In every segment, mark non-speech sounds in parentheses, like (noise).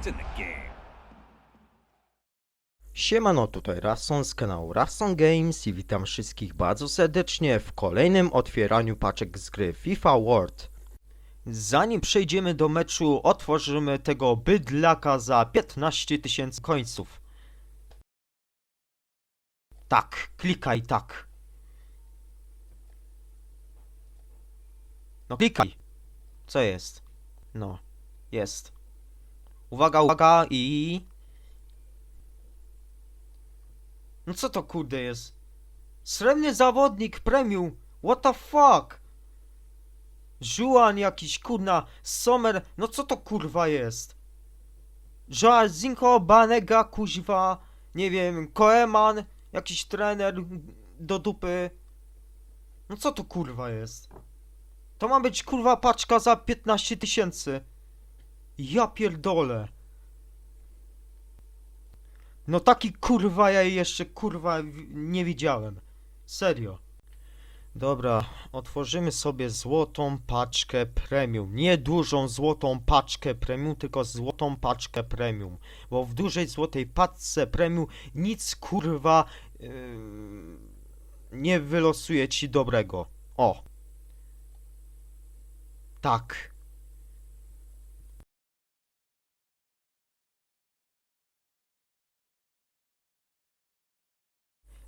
It's in the game. Siemano, tutaj Rasson z kanału Rasson Games i witam wszystkich bardzo serdecznie w kolejnym otwieraniu paczek z gry FIFA World. Zanim przejdziemy do meczu, otworzymy tego bydlaka za 15 tysięcy końców. Tak, klikaj tak. No klikaj. Co jest? No, jest. Uwaga, uwaga i... No co to kurde jest? Srebrny zawodnik premium. What the fuck? Żuan jakiś kurna. Sommer. No co to kurwa jest? Jarzinko, Banega, kuźwa. Nie wiem, Koeman. Jakiś trener do dupy. No co to kurwa jest? To ma być kurwa paczka za 15 tysięcy. Ja pierdolę. No taki kurwa ja jeszcze kurwa nie widziałem. Serio. Dobra, otworzymy sobie złotą paczkę premium. Nie dużą złotą paczkę premium, tylko złotą paczkę premium. Bo w dużej złotej paczce premium nic kurwa yy, nie wylosuje ci dobrego. O. Tak.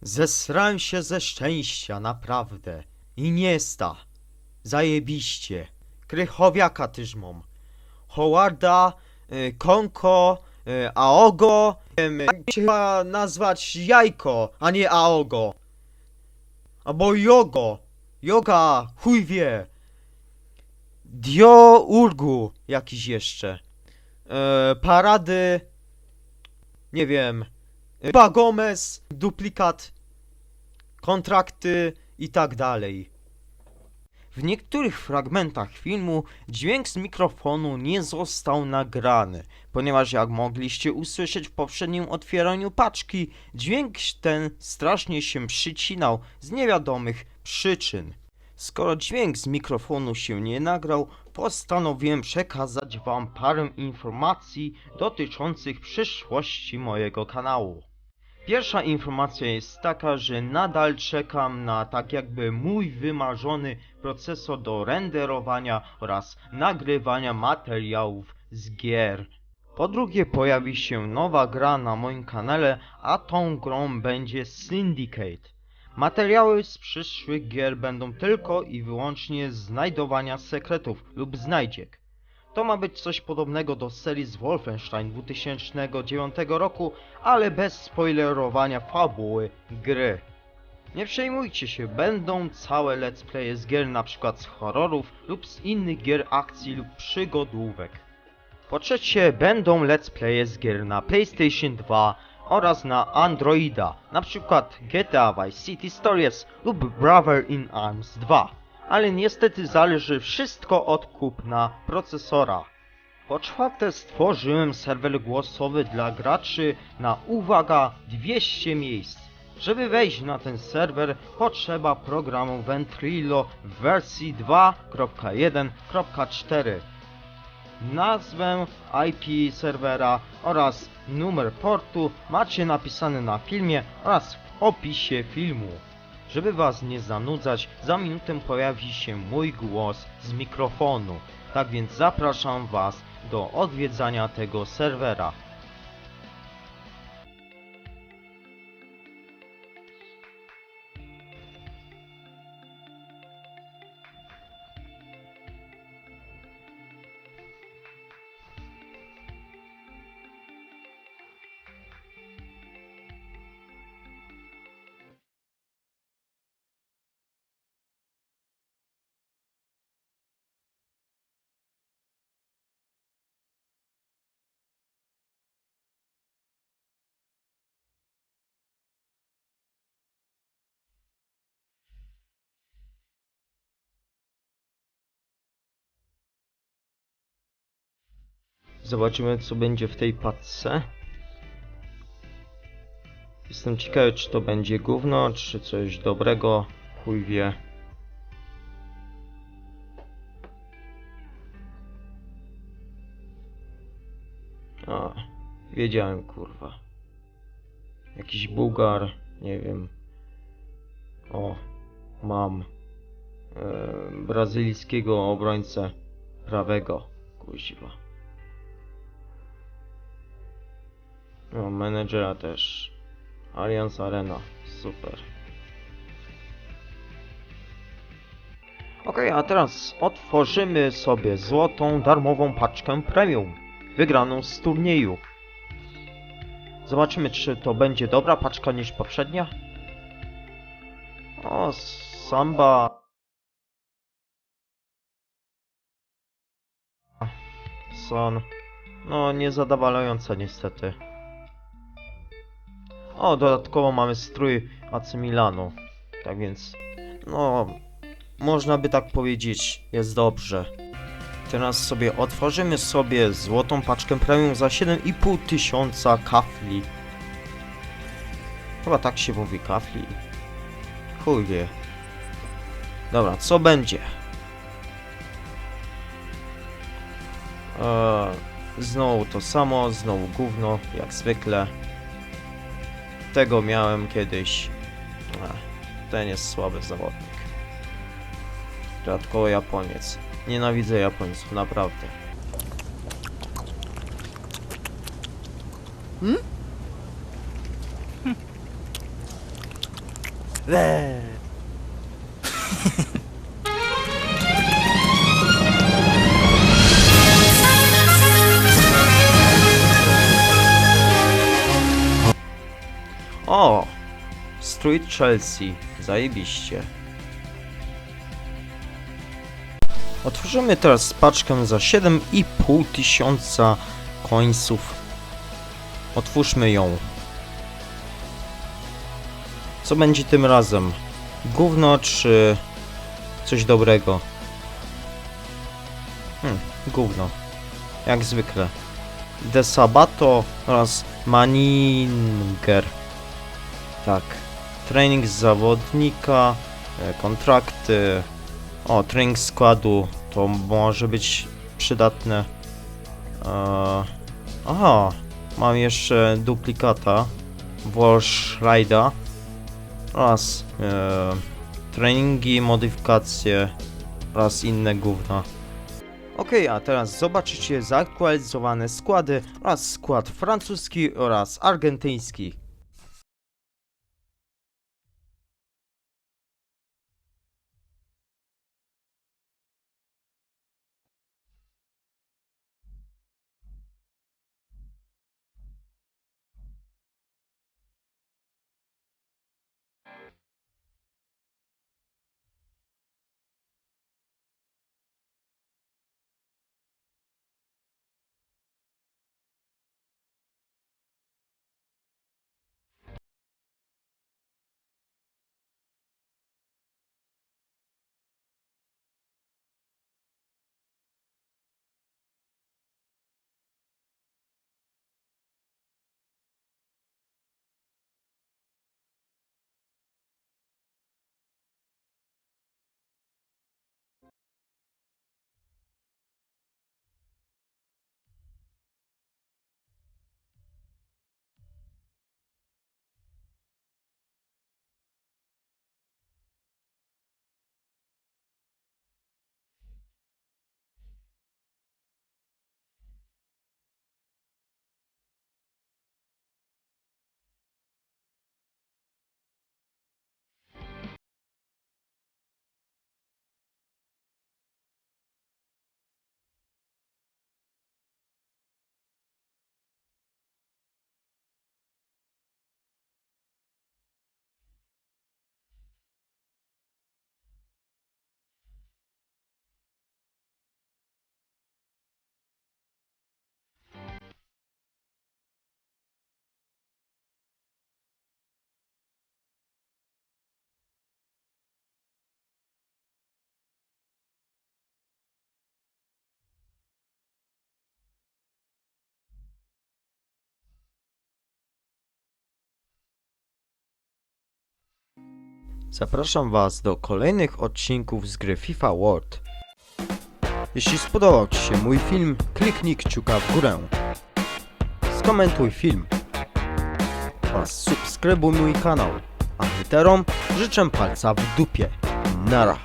Zesrałem się ze szczęścia, naprawdę. I nie sta. Zajebiście. Krychowiaka też mam. Howarda, y, Konko, y, Aogo. Wiem, jak się chyba nazwać Jajko, a nie Aogo. Albo Jogo. Joga, chuj wie. Dio Urgu jakiś jeszcze. E, parady. Nie wiem. Chyba Gomez, duplikat, kontrakty i tak dalej. W niektórych fragmentach filmu dźwięk z mikrofonu nie został nagrany, ponieważ jak mogliście usłyszeć w poprzednim otwieraniu paczki, dźwięk ten strasznie się przycinał z niewiadomych przyczyn. Skoro dźwięk z mikrofonu się nie nagrał, postanowiłem przekazać wam parę informacji dotyczących przyszłości mojego kanału. Pierwsza informacja jest taka, że nadal czekam na tak jakby mój wymarzony procesor do renderowania oraz nagrywania materiałów z gier. Po drugie pojawi się nowa gra na moim kanale, a tą grą będzie Syndicate. Materiały z przyszłych gier będą tylko i wyłącznie znajdowania sekretów lub znajdziek. To ma być coś podobnego do serii z Wolfenstein 2009 roku, ale bez spoilerowania fabuły gry. Nie przejmujcie się, będą całe let's playe z gier np. z horrorów lub z innych gier akcji lub przygodówek. Po trzecie, będą let's playe z gier na PlayStation 2 oraz na Androida, np. GTA Vice City Stories lub Brother in Arms 2 ale niestety zależy wszystko od kupna procesora. Po czwarte stworzyłem serwer głosowy dla graczy na uwaga 200 miejsc. Żeby wejść na ten serwer potrzeba programu Ventrilo w wersji 2.1.4. Nazwę IP serwera oraz numer portu macie napisane na filmie oraz w opisie filmu. Żeby was nie zanudzać, za minutę pojawi się mój głos z mikrofonu. Tak więc zapraszam was do odwiedzania tego serwera. Zobaczymy co będzie w tej paczce. Jestem ciekawy czy to będzie gówno, czy coś dobrego. Chuj wie. A, wiedziałem, kurwa. Jakiś Bułgar, nie wiem. O, mam. E, brazylijskiego obrońcę prawego, kuźwa. No, menedżera też. Allianz Arena, super. Ok, a teraz otworzymy sobie złotą darmową paczkę premium, wygraną z turnieju. Zobaczymy, czy to będzie dobra paczka niż poprzednia. O, samba. Son. No, niezadowalająca niestety. O, dodatkowo mamy strój AC Milanu. Tak więc, no, można by tak powiedzieć, jest dobrze. Teraz sobie otworzymy sobie złotą paczkę premium za 7,5 tysiąca kafli. Chyba tak się mówi, kafli. Chuj wie. Dobra, co będzie? Eee, znowu to samo, znowu gówno, jak zwykle. Tego miałem kiedyś. Ech, ten jest słaby zawodnik. Dodatkowo Japoniec. Nienawidzę Japońców, naprawdę. O! (laughs) (laughs) Street Chelsea. Zajebiście. Otworzymy teraz paczkę za 7,5 tysiąca końców. Otwórzmy ją. Co będzie tym razem? Gówno czy coś dobrego? Hmm, gówno. Jak zwykle. De Sabato oraz Maninger. Tak. Trening zawodnika, e, kontrakty. O, trening składu to może być przydatne. Eee, aha, mam jeszcze duplikata Walsh Ride'a oraz e, treningi, modyfikacje oraz inne gówna. Ok, a teraz zobaczycie zaktualizowane składy oraz skład francuski oraz argentyński. Zapraszam Was do kolejnych odcinków z gry FIFA World. Jeśli spodobał Ci się mój film, kliknij kciuka w górę. skomentuj film oraz subskrybuj mój kanał. A literom życzę palca w dupie. Nara.